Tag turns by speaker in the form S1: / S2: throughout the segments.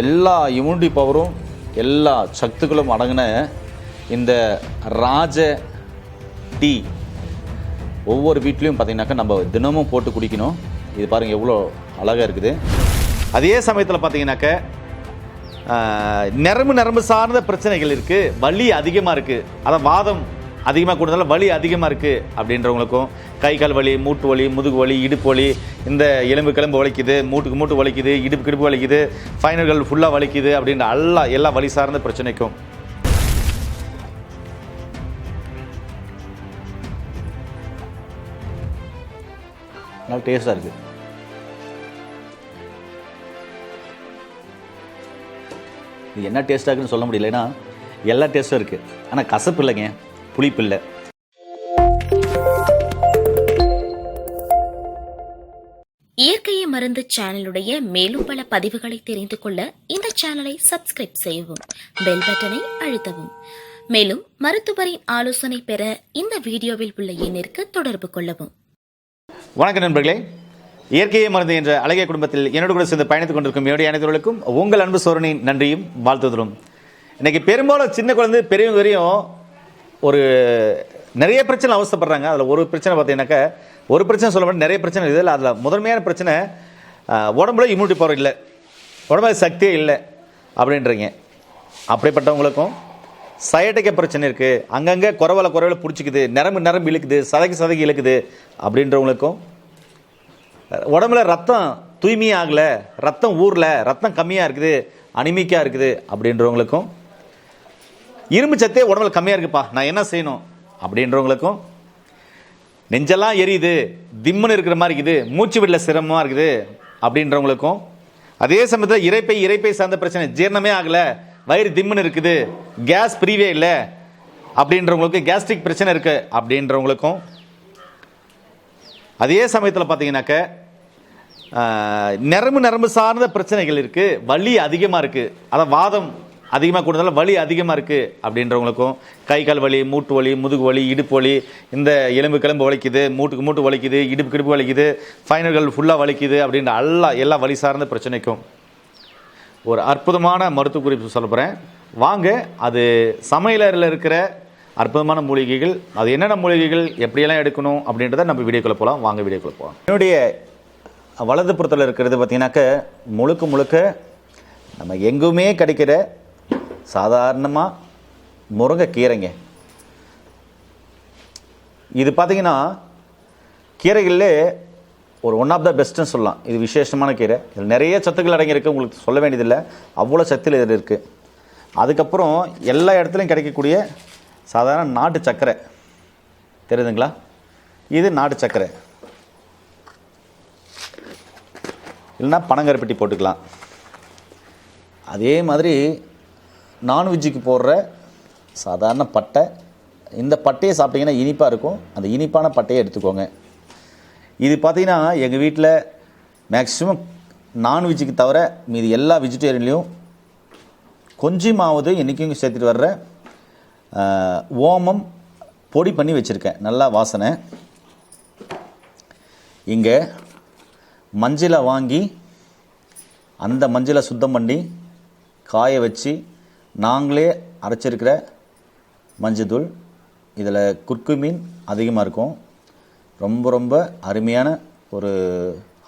S1: எல்லா இம்யூனிட்டி பவரும் எல்லா சத்துக்களும் அடங்கின இந்த ராஜ டீ. ஒவ்வொரு வீட்லேயும் பார்த்தீங்கன்னாக்கா நம்ம தினமும் போட்டு குடிக்கணும். இது பாருங்கள் எவ்வளோ அழகாக இருக்குது. அதே சமயத்தில் பார்த்தீங்கன்னாக்க நரம்பு நரம்பு சார்ந்த பிரச்சனைகள் இருக்குது வலி அதிகமாக இருக்குது அதான் வாதம். அதிகமாக கொடுத்தாலும் வலி அதிகமாக இருக்குது அப்படின்றவங்களுக்கும் கை கால் வலி மூட்டு வலி முதுகு வலி இடுப்பு வலி இந்த எலும்பு கிளம்பு வலிக்குது மூட்டுக்கு மூட்டு வலிக்குது இடுப்பு கிடுப்பு வலிக்குது ஃபைனல்கள் ஃபுல்லாக வலிக்குது அப்படின்ற எல்லா எல்லா வலி சார்ந்த பிரச்சனைக்கும். நல்லா டேஸ்ட்டாக இருக்குது இது என்ன டேஸ்ட்டாக இருக்குன்னு சொல்ல முடியல ஏன்னா எல்லா டேஸ்ட்டும் இருக்குது ஆனால் கசப்பு இல்லைங்க. புளிப்பு இல்லை
S2: இயற்கையை மருந்து சேனலுடைய மேலும் பல பதிவுகளை தெரிந்து கொள்ள இந்த சேனலை சப்ஸ்கிரைப் செய்யவும் பெல் பட்டனை அழுத்தவும். மேலும் மருத்துவரின் ஆலோசனை பெற இந்த வீடியோவில் உள்ள எண்ணிற்கு தொடர்பு கொள்ளவும்.
S1: வணக்கம் நண்பர்களே. இயற்கையை மருந்து என்ற அழகிய குடும்பத்தில் என்னோடு கூட சேர்ந்து பயணித்துக் கொண்டிருக்கும் என்னுடைய அனைத்தவர்களுக்கும் உங்கள் அன்பு சோரனின் நன்றியும் வாழ்த்துதலும். இன்னைக்கு பெரும்பாலும் சின்ன குழந்தை பெரியவங்க வரையும் ஒரு நிறைய பிரச்சனை அவசப்படுறாங்க அதில் ஒரு பிரச்சனை பார்த்தீங்கன்னாக்கா ஒரு பிரச்சனை சொல்ல மாட்டேன் நிறைய பிரச்சனை இருக்குது. அதில் முதன்மையான பிரச்சனை உடம்புல இம்யூனிட்டி பவர் இல்லை. உடம்புல சக்தியே இல்லை அப்படின்றீங்க. அப்படிப்பட்டவங்களுக்கும் சயட்டிக்க பிரச்சனை இருக்குது அங்கங்கே குறவலை குறைவில் பிடிச்சிக்குது. நரம்பு நரம்பு இழுக்குது. சதைக்கு சதைக்கு இழுக்குது அப்படின்றவங்களுக்கும் உடம்புல ரத்தம் தூய்மையாக ரத்தம் ஊரில் ரத்தம் கம்மியாக இருக்குது. அனிமிக்காக இருக்குது அப்படின்றவங்களுக்கும் இரும்பு சத்தே உடம்புல கம்மியாக இருக்குப்பா. நான் என்ன செய்யணும்? அப்படின்றவங்களுக்கும் நெஞ்செல்லாம் எரியுது திம்முன்னு இருக்கிற மாதிரி இருக்குது மூச்சு விடல சிரமமாக இருக்குது அப்படின்றவங்களுக்கும் அதே சமயத்தில் இறைப்பை இறைப்பை சார்ந்த பிரச்சனை ஜீரணமே ஆகலை வயிறு திம்முன்னு இருக்குது கேஸ் ஃப்ரீவே இல்லை அப்படின்றவங்களுக்கு கேஸ்ட்ரிக் பிரச்சனை இருக்குது அப்படின்றவங்களுக்கும் அதே சமயத்தில் பார்த்தீங்கன்னாக்க நரம்பு நரம்பு சார்ந்த பிரச்சனைகள் இருக்குது வலி அதிகமாக இருக்குது அதான் வாதம் அதிகமாக கொடுத்தாலும் வலி அதிகமாக இருக்குது அப்படின்றவங்களுக்கும் கை கால் வலி மூட்டு வலி முதுகு வலி இடுப்பு வலி இந்த எலும்பு கிளம்பு வலிக்குது மூட்டுக்கு மூட்டு வலிக்குது இடுப்பு கிடுப்பு வலிக்குது ஃபைனல்கள் ஃபுல்லாக வலிக்குது அப்படின்ற எல்லா எல்லா வலி சார்ந்த பிரச்சனைக்கும். ஒரு அற்புதமான மருத்துவ குறிப்பு சொல்ல போகிறேன் வாங்க அது சமையலறையில் இருக்கிற அற்புதமான மூலிகைகள் அது என்னென்ன மூலிகைகள் எப்படியெல்லாம் எடுக்கணும் அப்படின்றத நம்ம வீடியோக்குள்ளே போகலாம் வாங்க வீடியோக்குள்ளே போகலாம் என்னுடைய வலது புறத்தில் இருக்கிறது பார்த்திங்கனாக்க முழுக்க முழுக்க நம்ம எங்குமே கிடைக்கிற சாதாரணமாக முருங்கைக்கீரைங்க இது பார்த்தீங்கன்னா கீரைகளிலே ஒரு ஒன் ஆஃப் த பெஸ்ட்டுன்னு சொல்லலாம். இது விசேஷமான கீரை. இதில் நிறைய சத்துக்கள் அடங்கியிருக்கு. உங்களுக்கு சொல்ல வேண்டியதில்லை. அவ்வளோ சத்தில் இதில் இருக்குது அதுக்கப்புறம் எல்லா இடத்துலையும் கிடைக்கக்கூடிய சாதாரண நாட்டு சர்க்கரை. தெரியுதுங்களா? இது நாட்டு சர்க்கரை. இல்லைன்னா பனங்கருப்பட்டி போட்டுக்கலாம். அதே மாதிரி நான்வெஜ்ஜுக்கு போடுற சாதாரண பட்டை. இந்த பட்டையை சாப்பிட்டிங்கன்னா இனிப்பாக இருக்கும். அந்த இனிப்பான பட்டையை எடுத்துக்கோங்க. இது பார்த்திங்கன்னா எங்கள் வீட்டில் மேக்ஸிமம் நான்வெஜ்ஜுக்கு தவிர மீதி எல்லா வெஜிடேரியன்லேயும் கொஞ்சமாவது இன்றைக்கும் சேர்த்துட்டு வர்ற ஓமம் பொடி பண்ணி வச்சுருக்கேன். நல்லா வாசனை. இங்கே மஞ்சளை வாங்கி அந்த மஞ்சளை சுத்தம் பண்ணி காய வச்சு நாங்களே அரைச்சிருக்கிற மஞ்சத்தூள் இதில் குர்குமீன் அதிகமாக இருக்கும். ரொம்ப ரொம்ப அருமையான ஒரு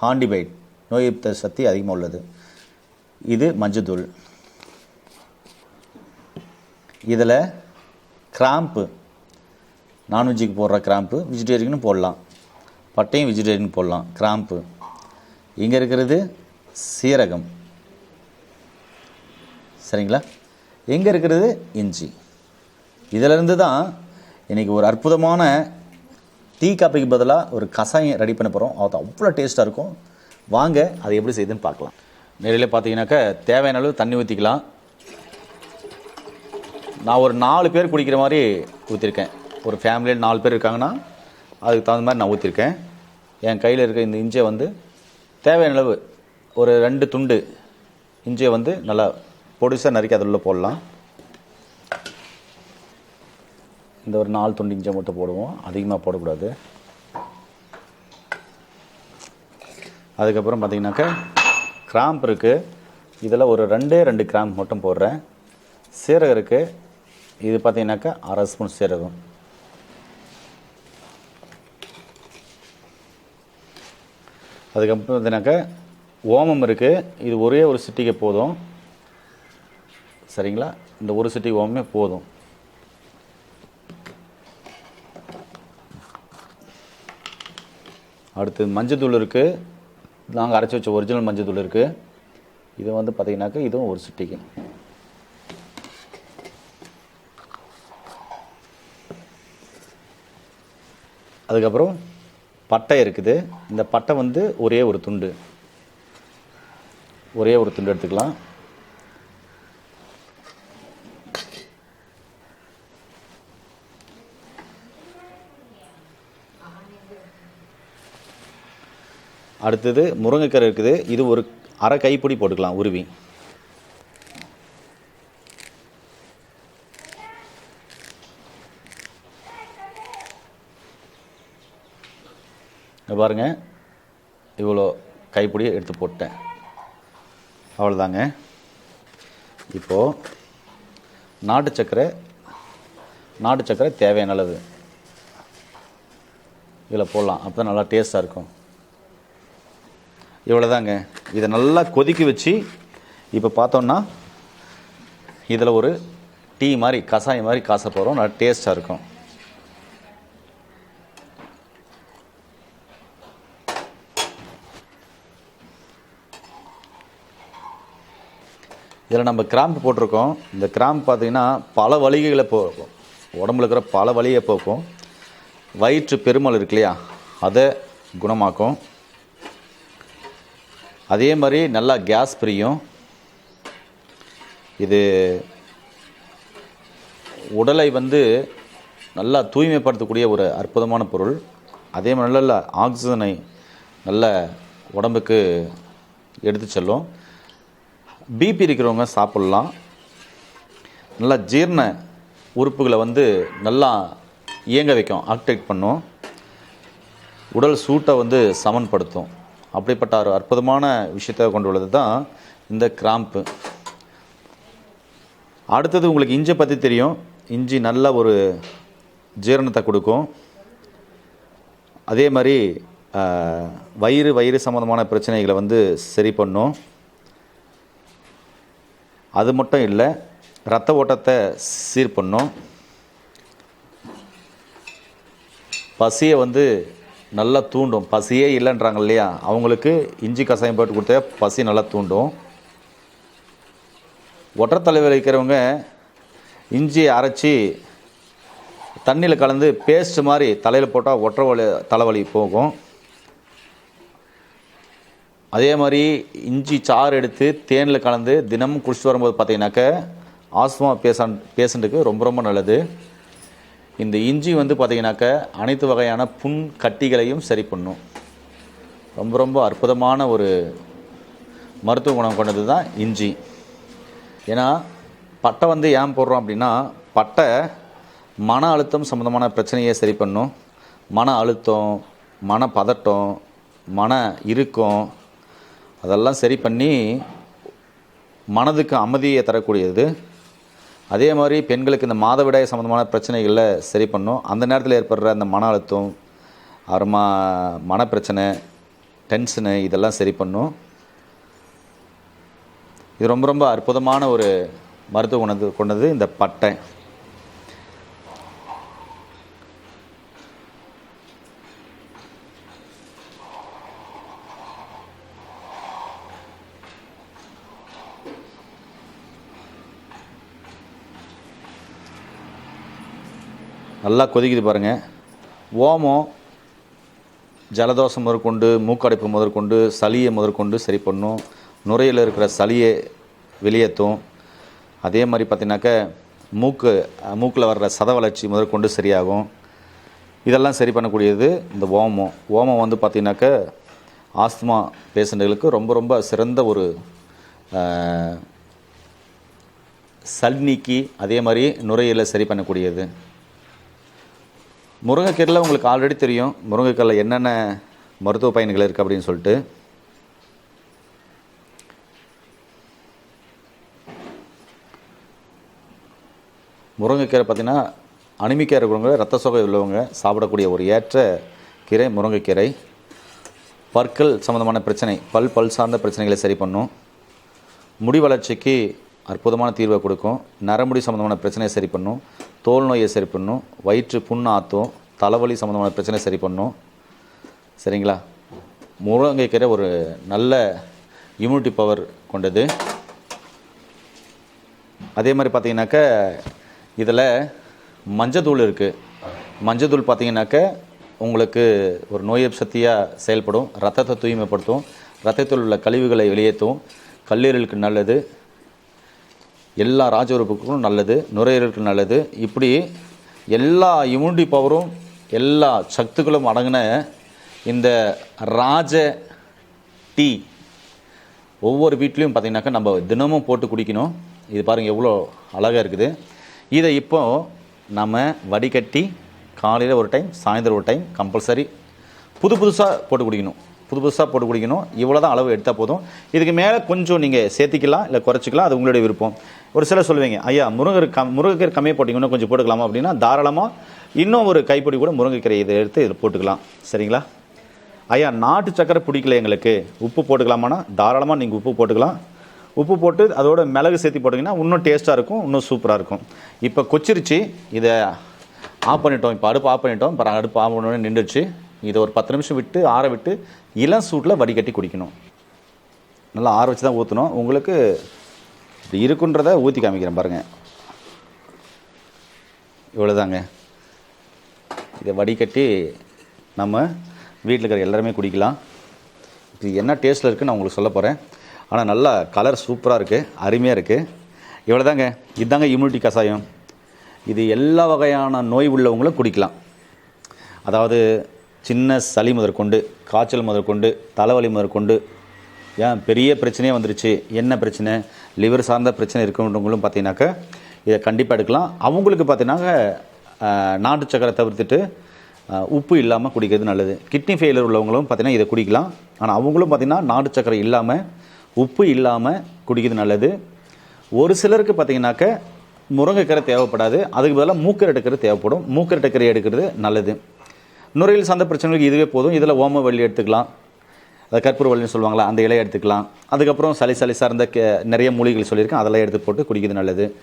S1: ஹாண்டிபைட் நோய் எதிர்ப்பு சக்தி அதிகமாக உள்ளது. இது மஞ்சத்தூள். இதில் கிராம்பு நான்வெஜ்ஜுக்கு போடுற கிராம்பு வெஜிடேரியனும் போடலாம். பட்டையும் வெஜிடேரியன் போடலாம் கிராம்பு. இங்கே இருக்கிறது சீரகம். சரிங்களா? எங்கே இருக்கிறது? இஞ்சி. இதிலிருந்து தான் இன்றைக்கி ஒரு அற்புதமான டீ காப்பிக்கு பதிலாக ஒரு கசாயம் ரெடி பண்ண போகிறோம் அது அவ்வளோ டேஸ்ட்டாக இருக்கும். வாங்க அதை எப்படி செய்யுதுன்னு பார்க்கலாம். நேரில் பார்த்தீங்கன்னாக்கா தேவையான அளவு தண்ணி ஊற்றிக்கலாம் நான் ஒரு நாலு பேர் குடிக்கிற மாதிரி ஊற்றிருக்கேன் ஒரு ஃபேமிலியில் நாலு பேர் இருக்காங்கன்னா அதுக்கு தகுந்த மாதிரி நான் ஊற்றிருக்கேன் என் கையில் இருக்க இந்த இஞ்சியை வந்து தேவையான அளவு ஒரு ரெண்டு துண்டு இஞ்சியை வந்து நல்லா பொடிசாக நறுக்கி அதில் போடலாம். இந்த ஒரு நாலு துண்டு இஞ்சி மட்டும் போடுவோம். அதிகமாக போடக்கூடாது. அதுக்கப்புறம் பார்த்தீங்கன்னாக்கா கிராம்பு இருக்குது இதில் ஒரு ரெண்டே ரெண்டு கிராம்ப் மட்டும் போடுறேன். சீரகம் இருக்குது இது பார்த்தீங்கன்னாக்கா அரை ஸ்பூன் சீரகம். அதுக்கப்புறம் பார்த்தீங்கன்னாக்கா ஓமம் இருக்குது இது ஒரே ஒரு சிட்டிக்கு போதும். சரிங்களா? இந்த ஒரு சிட்டி ஓமே போதும். அடுத்து மஞ்சத்தூள் இருக்குது நாங்கள் அரைச்சி வச்ச ஒரிஜினல் மஞ்சத்தூள் இருக்குது இது வந்து பார்த்திங்கனாக்கா இதுவும் ஒரு சிட்டிக்கு. அதுக்கப்புறம் பட்டை இருக்குது. இந்த பட்டை வந்து ஒரே ஒரு துண்டு. ஒரே ஒரு துண்டு எடுத்துக்கலாம். அடுத்தது முருங்கைக்கீரை இருக்குது. இது ஒரு அரை கைப்பிடி போட்டுக்கலாம் உருவி. பாருங்க. இவ்வளோ கைப்பிடியை எடுத்து போட்டேன். அவ்வளோதாங்க. இப்போது நாட்டு சர்க்கரை நாட்டு சர்க்கரை தேவையான அளவு. இதில் போடலாம். அப்போ தான் நல்லா டேஸ்ட்டாக இருக்கும். இவ்வளோதாங்க இதை நல்லா கொதிக்க வச்சு இப்போ பார்த்தோன்னா இதில் ஒரு டீ மாதிரி கசாயம் மாதிரி காச போகிறோம் நல்லா டேஸ்ட்டாக இருக்கும். இதில் நம்ம கிராம்பு போட்டிருக்கோம். இந்த கிராம்பு பார்த்தீங்கன்னா பல வலிகளை போகும். உடம்புல இருக்கிற பல வலியை போக்கும். வயிற்று பெருமல் இருக்கு இல்லையா? அதை குணமாக்கும். அதே மாதிரி நல்லா கேஸ் பிரியும். இது உடலை வந்து நல்லா தூய்மைப்படுத்தக்கூடிய ஒரு அற்புதமான பொருள். அதே மாதிரி நல்ல ஆக்சிஜனை நல்ல உடம்புக்கு எடுத்து செல்லும். பிபி இருக்கிறவங்க சாப்பிட்லாம். நல்லா ஜீரண உறுப்புகளை வந்து நல்லா இயங்க வைக்கும் ஆக்டிவேட் பண்ணும். உடல் சூட்டை வந்து சமன்படுத்தும். அப்படிப்பட்ட ஒரு அற்புதமான விஷயத்தை கொண்டுள்ளது தான் இந்த கிராம்பு. அடுத்தது உங்களுக்கு இஞ்சி பற்றி தெரியும். இஞ்சி நல்ல ஒரு ஜீரணத்தை கொடுக்கும். அதே மாதிரி வயிறு வயிறு சம்மந்தமான பிரச்சனைகளை வந்து சரி பண்ணும். அது மட்டும் இல்லை ரத்த ஓட்டத்தை சீர் பண்ணும். பசியை வந்து நல்லா தூண்டும். பசியே இல்லைன்றாங்க இல்லையா? அவங்களுக்கு இஞ்சி கசாயம் போட்டு கொடுத்தா பசி நல்லா தூண்டும். ஒற்றை தலைவலி இருக்கிறவங்க இஞ்சி அரைச்சி தண்ணியில் கலந்து பேஸ்ட் மாதிரி தலையில் போட்டால் ஒற்றை வலி தலைவலி போகும். அதே மாதிரி இஞ்சி சாறு எடுத்து தேனில் கலந்து தினமும் குடிச்சிட்டு வரும்போது பார்த்தீங்கன்னாக்க ஆஸ்மா பேஷண்ட் பேஷண்ட்டுக்கு ரொம்ப ரொம்ப நல்லது. இந்த இஞ்சி வந்து பார்த்தீங்கன்னாக்க அனைத்து வகையான புண் கட்டிகளையும் சரி பண்ணும். ரொம்ப ரொம்ப அற்புதமான ஒரு மருத்துவ குணம் கொண்டது தான் இஞ்சி. ஏன்னா பட்டை வந்து ஏன் போடுறோம் அப்படின்னா பட்டை மன அழுத்தம் சம்மந்தமான பிரச்சனையை சரி பண்ணும். மன அழுத்தம் மன பதட்டம் மன இறுக்கம் அதெல்லாம் சரி பண்ணி மனதுக்கு அமைதியை தரக்கூடியது. அதே மாதிரி பெண்களுக்கு இந்த மாதவிடாய் சம்மந்தமான பிரச்சனைகளை சரி பண்ணும். அந்த நேரத்தில் ஏற்படுற அந்த மன அழுத்தம் அப்புறமா மனப்பிரச்சனை டென்ஷனு இதெல்லாம் சரி பண்ணும். இது ரொம்ப ரொம்ப அற்புதமான ஒரு மருத்துவ குணத்து கொண்டது இந்த பட்டை. நல்லா கொதிக்குது பாருங்கள் ஓமம் ஜலதோஷம் முதற்கொண்டு மூக்கடைப்பு முதற்கொண்டு சளியை முதற்கொண்டு சரி பண்ணும். நுரையில் இருக்கிற சளியை வெளியேற்றும். அதே மாதிரி பார்த்தீங்கன்னாக்க மூக்கு மூக்கில் வர்ற சத வளர்ச்சி முதற்கொண்டு சரியாகும். இதெல்லாம் சரி பண்ணக்கூடியது இந்த ஓமம். ஓமம் வந்து பார்த்திங்கனாக்க ஆஸ்துமா பேஷண்ட்டுகளுக்கு ரொம்ப ரொம்ப சிறந்த ஒரு சல் சளி நீக்கி அதே மாதிரி நுரையீரலை சரி பண்ணக்கூடியது. முருங்கைக்கீரில் உங்களுக்கு ஆல்ரெடி தெரியும். முருங்கைக்கீரில் என்னென்ன மருத்துவ பயன்கள் இருக்குது அப்படின்னு சொல்லிட்டு. முருங்கைக்கீரை பார்த்திங்கன்னா அனிமிக்காய் இருக்கிறவங்க ரத்த சோகை உள்ளவங்க சாப்பிடக்கூடிய ஒரு ஏற்ற கீரை முருங்கைக்கீரை. பற்கள் சம்மந்தமான பிரச்சனை பல் பல் சார்ந்த பிரச்சனைகளை சரி பண்ணும். முடி வளர்ச்சிக்கு அற்புதமான தீர்வை கொடுக்கும். நரமுடி சம்மந்தமான பிரச்சனையை சரி பண்ணும். தோல் நோயை சரி பண்ணும். வயிற்று புண் ஆற்றும் தலைவலி சம்மந்தமான பிரச்சனை சரி பண்ணும். சரிங்களா? முருங்கைக்கீரை ஒரு நல்ல இம்யூனிட்டி பவர் கொண்டது. அதே மாதிரி பார்த்தீங்கன்னாக்க இதில் மஞ்சத்தூள் இருக்குது மஞ்சத்தூள் பார்த்தீங்கன்னாக்க உங்களுக்கு ஒரு நோய் சக்தியாக செயல்படும். ரத்தத்தை தூய்மைப்படுத்தும். ரத்தத்தில் உள்ள கழிவுகளை வெளியேற்றும். கல்லீரலுக்கு நல்லது. எல்லா ராஜ உறுப்புக்கும் நல்லது நுரையீரலுக்கு நல்லது. இப்படி எல்லா இம்யூனிட்டி பவரும் எல்லா சக்திகளும் அடங்கின இந்த ராஜ டீ ஒவ்வொரு வீட்லேயும் பார்த்திங்கனாக்கா நம்ம தினமும் போட்டு குடிக்கணும். இது பாருங்கள் எவ்வளோ அழகாக இருக்குது. இதை இப்போ நம்ம வடிகட்டி காலையில் ஒரு டைம் சாயந்தரம் ஒரு டைம் கம்பல்சரி புது புதுசாக போட்டு குடிக்கணும். புது புதுசாக போட்டு குடிக்கணும் இவ்வளோ தான் அளவு எடுத்தால் போதும். இதுக்கு மேலே கொஞ்சம் நீங்கள் சேர்த்திக்கலாம் இல்லை குறைச்சிக்கலாம். அது உங்களுடைய விருப்பம். ஒரு சிலர் சொல்லுவீங்க ஐயா முருங்கர் கம் முருங்கைக்கீரை கம்மியாக போட்டிங்கன்னா கொஞ்சம் போட்டுக்கலாமா? அப்படின்னா தாராளமாக இன்னும் ஒரு கைப்பிடி கூட முருங்கைக்கீரை இதை எடுத்து இதில் போட்டுக்கலாம். சரிங்களா? ஐயா நாட்டு சக்கரை பிடிக்கல எங்களுக்கு. உப்பு போட்டுக்கலாமான்னா தாராளமாக நீங்கள் உப்பு போட்டுக்கலாம். உப்பு போட்டு அதோட மிளகு சேர்த்து போட்டிங்கன்னா இன்னும் டேஸ்ட்டாக இருக்கும் இன்னும் சூப்பராக இருக்கும். இப்போ கொச்சிருச்சு. இதை ஆஃப் பண்ணிட்டோம். இப்போ அடுப்பு ஆஃப் பண்ணிட்டோம். இப்போ அடுப்பு ஆஃப் பண்ணோடனே நின்றுச்சு இதை ஒரு பத்து நிமிஷம் விட்டு ஆற விட்டு இளம் சூட்டில் வடிகட்டி குடிக்கணும். நல்லா ஆற வச்சு தான் ஊற்றணும் உங்களுக்கு இப்படி இருக்குன்றதை ஊற்றி காமிக்கிறேன் பாருங்கள் இவ்வளோதாங்க இதை வடிகட்டி நம்ம வீட்டில் இருக்கிற எல்லாருமே குடிக்கலாம். இது என்ன டேஸ்ட்டில் இருக்குன்னு நான் உங்களுக்கு சொல்ல போகிறேன் ஆனால் நல்லா கலர் சூப்பராக இருக்குது அருமையாக இருக்குது இவ்வளோதாங்க இதுதாங்க இம்யூனிட்டி கஷாயம். இது எல்லா வகையான நோய் உள்ளவங்களும் குடிக்கலாம். அதாவது சின்ன சளி முதற்கொண்டு காய்ச்சல் முதற்கொண்டு தலைவலி முதற்கொண்டு ஏன் பெரிய பிரச்சனையே வந்துருச்சு என்ன பிரச்சனை லிவர் சார்ந்த பிரச்சனை இருக்கிறவங்களும் பார்த்தீங்கன்னாக்கா இதை கண்டிப்பாக எடுக்கலாம். அவங்களுக்கு பார்த்தீங்கன்னாக்கா நாட்டு சக்கரை தவிர்த்துட்டு உப்பு இல்லாமல் குடிக்கிறது நல்லது. கிட்னி ஃபெயிலியர் உள்ளவங்களும் பார்த்தீங்கன்னா இதை குடிக்கலாம். ஆனால் அவங்களும் பார்த்தீங்கன்னா நாட்டு சக்கரை இல்லாமல் உப்பு இல்லாமல் குடிக்கிறது நல்லது. ஒரு சிலருக்கு பார்த்தீங்கன்னாக்க முருங்கைக்கீரை தேவைப்படாது. அதுக்கு பதிலாக மூக்கரட்டுக்கீரை தேவைப்படும். மூக்கரட்டுக்கீரை எடுக்கிறது நல்லது. நுரையீரல் சார்ந்த பிரச்சனைகளுக்கு இதுவே போதும். இதில் ஓம வள்ளி எடுத்துக்கலாம். அதை கற்பூர வள்ளின்னு சொல்லுவாங்களா அந்த இலையை எடுத்துக்கலாம். அதுக்கப்புறம் சளி சளி சார்ந்த கே- நிறைய மூலிகைகள் சொல்லியிருக்கேன். அதெல்லாம் எடுத்து போட்டு குடிக்கிறது நல்லது.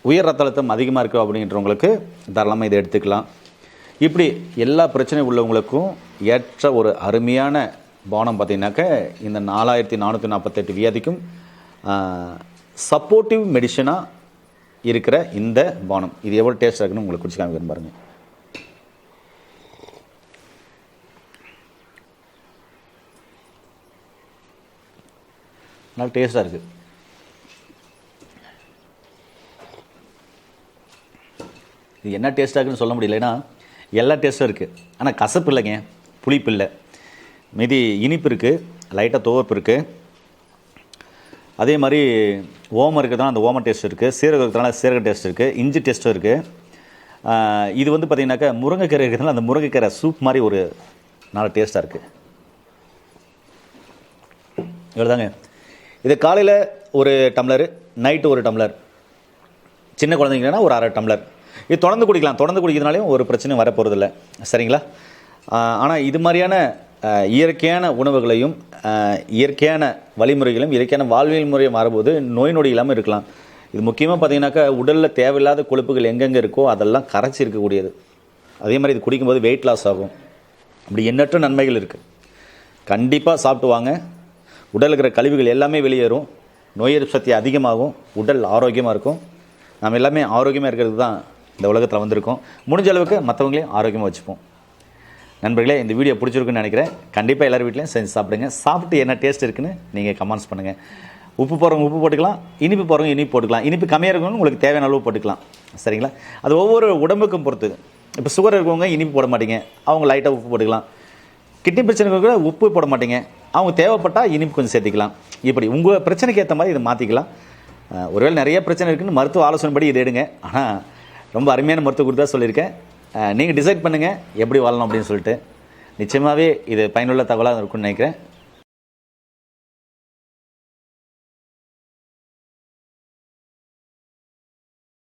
S1: உயர் ரத்த அழுத்தம் அதிகமாக இருக்குது அப்படின்றவங்களுக்கு தாராளமாக இதை எடுத்துக்கலாம். இப்படி எல்லா பிரச்சனையும் உள்ளவங்களுக்கும் ஏற்ற ஒரு அருமையான பானம் பார்த்தீங்கன்னாக்க இந்த நாலாயிரத்தி நானூற்றி நாற்பத்தெட்டு வியாதிக்கும் சப்போர்ட்டிவ் மெடிஷனாக இருக்கிற இந்த பானம். இது எவ்வளோ டேஸ்ட்டாக இருக்குன்னு உங்களுக்கு குடிச்சு காமிக்கிறேன் பாருங்கள் நல்லா டேஸ்ட்டாக இருக்குது இது என்ன டேஸ்ட்டாக இருக்குன்னு சொல்ல முடியலன்னா எல்லா டேஸ்ட்டும் இருக்குது ஆனால் கசப்பு இல்லைங்க புளிப்பு இல்லை. மீதி இனிப்பு இருக்குது லைட்டாக துவப்பு இருக்குது அதே மாதிரி ஓமம் இருக்கிறதுனால அந்த ஓம டேஸ்ட் இருக்குது சீரகம் இருக்கிறதுனால சீரக டேஸ்ட் இருக்குது இஞ்சி டேஸ்ட்டும் இருக்குது இது வந்து பார்த்திங்கனாக்கா முருங்கைக்கீரை இருக்கிறதுனால அந்த முருங்கைக்கீரை சூப் மாதிரி ஒரு நல்ல டேஸ்ட்டாக இருக்குது இவ்வளோதாங்க இது காலையில் ஒரு டம்ளர் நைட்டு ஒரு டம்ளர். சின்ன குழந்தைங்கன்னா ஒரு அரை டம்ளர். இது தொடர்ந்து குடிக்கலாம். தொடர்ந்து குடிக்கிறதுனாலையும் ஒரு பிரச்சனையும் வரப்போகிறதில்ல சரிங்களா? ஆனால் இது மாதிரியான இயற்கையான உணவுகளையும் இயற்கையான வழிமுறைகளையும் இயற்கையான வாழ்வியல் முறையை மாறும்போது நோய் நொடி இல்லாமல் இருக்கலாம். இது முக்கியமாக பார்த்தீங்கன்னாக்கா உடலில் தேவையில்லாத கொழுப்புகள் எங்கெங்கே இருக்கோ அதெல்லாம் கரைச்சி இருக்கக்கூடியது. அதே மாதிரி இது குடிக்கும்போது வெயிட் லாஸ் ஆகும். அப்படி எண்ணற்ற நன்மைகள் இருக்குது கண்டிப்பாக சாப்பிட்டு வாங்க. உடல் இருக்கிற கழிவுகள் எல்லாமே வெளியேறும். நோய் எதிர்ப்பு சக்தி அதிகமாகும். உடல் ஆரோக்கியமாக இருக்கும். நம்ம எல்லாமே ஆரோக்கியமாக இருக்கிறது தான் இந்த உலகத்தில் வந்திருக்கோம். முடிஞ்ச அளவுக்கு மற்றவங்களையும் ஆரோக்கியமாக வச்சுப்போம். நண்பர்களே இந்த வீடியோ பிடிச்சிருக்குன்னு நினைக்கிறேன். கண்டிப்பாக எல்லார் வீட்லையும் செஞ்சு சாப்பிடுங்க. சாப்பிட்டு என்ன டேஸ்ட் இருக்குன்னு நீங்கள் கமெண்ட்ஸ் பண்ணுங்கள் உப்பு போடுறவங்க உப்பு போட்டுக்கலாம். இனிப்பு போடுறவங்க இனிப்பு போட்டுக்கலாம். இனிப்பு கம்மியாக இருக்கிறவங்க உங்களுக்கு தேவையான அளவு போட்டுக்கலாம். சரிங்களா? அது ஒவ்வொரு உடம்புக்கும் பொறுத்து. இப்போ சுகர் இருக்கவங்க இனிப்பு போட மாட்டீங்க. அவங்க லைட்டாக உப்பு போட்டுக்கலாம். கிட்னி பிரச்சனைக்கு கூட உப்பு போட மாட்டீங்க. அவங்க தேவைப்பட்டால் இனிப்பு கொஞ்சம் சேர்த்திக்கலாம். இப்படி உங்கள் பிரச்சனைக்கு ஏற்ற மாதிரி இதை மாற்றிக்கலாம் ஒருவேளை நிறைய பிரச்சனை இருக்குன்னு மருத்துவ ஆலோசனைப்படி இதை எடுங்க. ஆனால் ரொம்ப அருமையான மருத்துவ கொடுத்தா சொல்லியிருக்கேன். நீங்கள் டிசைட் பண்ணுங்கள் எப்படி வாழணும் அப்படின்னு சொல்லிட்டு. நிச்சயமாகவே இது பயனுள்ள தகவலாக இருக்கும்னு நினைக்கிறேன்.